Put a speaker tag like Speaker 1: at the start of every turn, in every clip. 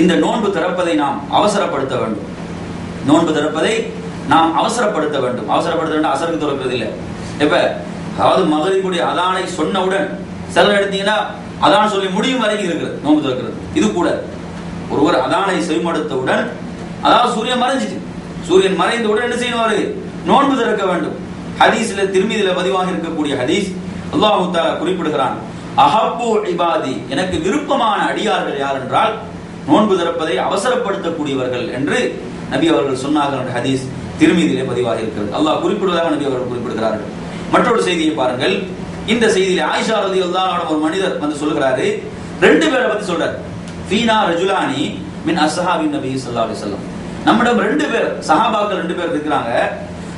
Speaker 1: இந்த நோன்பு திறப்பதை நாம் அவசரப்படுத்த வேண்டும். நோன்பு திறப்பதை நாம் அவசரப்படுத்த வேண்டும். அவசரப்படுத்த வேண்டும் அசருக்கு திறப்பதில்லை இல்லை இப்ப அதாவது மகளிருடைய அதானை சொன்னவுடன் சிலர் எடுத்தீங்கன்னா அதான் சொல்லி முடியும் வரைக்கும் இருக்கிறது நோன்பு திறக்கிறது. இது கூட. ஒருவர் அதானை செவிமடுத்தவுடன் அதாவது சூரியன் மறைஞ்சிட்டு சூரியன் மறைந்தவுடன் என்ன செய்யணும் நோன்பு திறக்க வேண்டும். ஹதீஸ்ல திருமதியில பதிவாக இருக்கக்கூடிய ஹதீஸ் அல்லாஹு குறிப்பிடுகிறான் அஹப்பு இபாதி. எனக்கு விருப்பமான அடியார்கள் யார் என்றால் நோன்பு திறப்பதை அவசரப்படுத்தக்கூடியவர்கள் என்று நபி அவர்கள் சொன்னார்கள் ஹதீஸ் திருமீதியிலே பதிவாக இருக்கிறது. அல்லாஹ் குறிப்பிடுவதாக நபி அவர்கள் குறிப்பிடுகிறார்கள். மற்றொரு செய்தியை பாருங்கள். இந்த செய்தியில ஆயிஷா ரலியல்லாஹு ஒரு மனிதர் வந்து சொல்கிறாரு ரெண்டு பேரை பத்தி சொல்றாரு. ஃபீனா ரஜுலானி மின் அசஹாபி நபி சல்லா அலி சொல்லம் நம்மிடம் ரெண்டு பேர் சஹாபாக்கள் ரெண்டு பேர் இருக்கிறாங்க.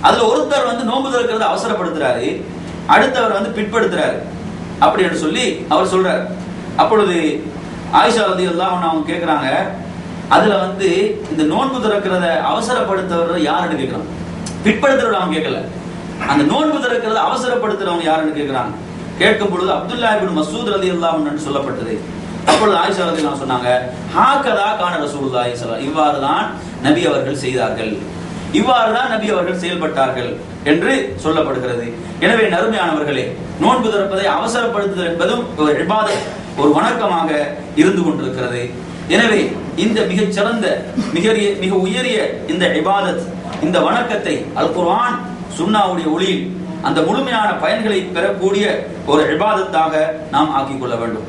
Speaker 1: அதுல ஒருத்தர் வந்து நோன்பு திறக்கிறத அவசரப்படுத்துறாரு. அடுத்தவர் வந்து பிற்படுத்துறாரு. அப்படி என்று சொல்லி அவர் சொல்றார். அப்பொழுது ஆயிஷா ரலியல்லாஹு அன்ஹா அவங்க கேட்குறாங்க அதுல வந்து இந்த நோன்பு திறக்கிறத அவசரப்படுத்துறவர் யாருன்னு கேட்குறான் பிற்படுத்துறவர் அவங்க கேட்கல அந்த நோன்பு திறக்கிறத அவசரப்படுத்துறவங்க யாருன்னு கேட்குறாங்க கேட்கும் பொழுது அப்துல்லா இபின் மசூத் ரதி அன்ஹு சொல்லப்பட்டது. அப்பொழுது ஆயிஷா ரலியல்லாஹு சொன்னாங்க ஹாக்கதா கான ரசூல்லா ஆயிஷா இவ்வாறு தான் நபி அவர்கள் செய்தார்கள். இவ்வாறு தான் நபி அவர்கள் செயல்பட்டார்கள் என்று சொல்லப்படுகிறது. எனவே நறுமையானவர்களே நோன்பு திறப்பதை அவசரப்படுத்துதல் என்பதும் ஒரு ஒரு வணக்கமாக இருந்து கொண்டிருக்கிறது. எனவே இந்த மிகச் சிறந்த மிக மிக உயரிய இந்த இபாதத் இந்த வணக்கத்தை அல் குர்ஆன் சுன்னாவுடைய ஒளியில் அந்த முழுமையான பயன்களை பெறக்கூடிய ஒரு இபாதத்தாக நாம் ஆக்கிக் கொள்ள வேண்டும்.